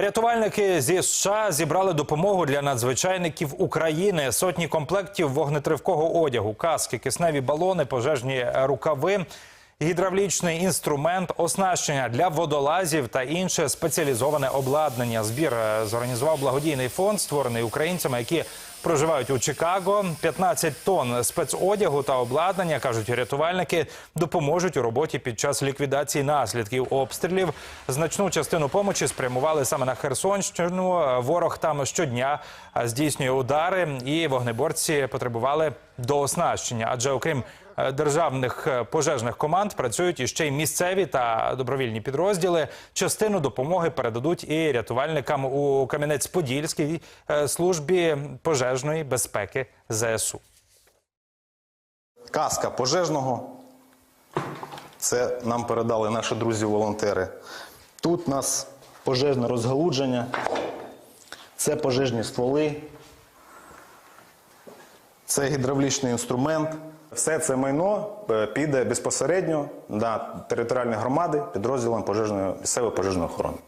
Рятувальники зі США зібрали допомогу для надзвичайників України. Сотні комплектів вогнетривкого одягу, каски, кисневі балони, пожежні рукави, гідравлічний інструмент, оснащення для водолазів та інше спеціалізоване обладнання. Збір е, зорганізував благодійний фонд, створений українцями, які проживають у Чикаго. 15 тонн спецодягу та обладнання кажуть рятувальники допоможуть у роботі під час ліквідації наслідків обстрілів. Значну частину помочі спрямували саме на Херсонщину. Ворог там щодня здійснює удари, і вогнеборці потребували дооснащення. Адже окрім е, державних е, пожежних команд працюють іще й місцеві та добровільні підрозділи. Частину допомоги передадуть і рятувальникам у Кам'янець-Подільській е, службі пожежної безпеки ЗСУ. Каска пожежного. Це нам передали наші друзі-волонтери. Тут у нас пожежне розгалудження. Це пожежні стволи. Це гідравлічний інструмент. Все це майно е, піде безпосередньо на територіальні громади підрозділам пожежної місцевої пожежної охорони.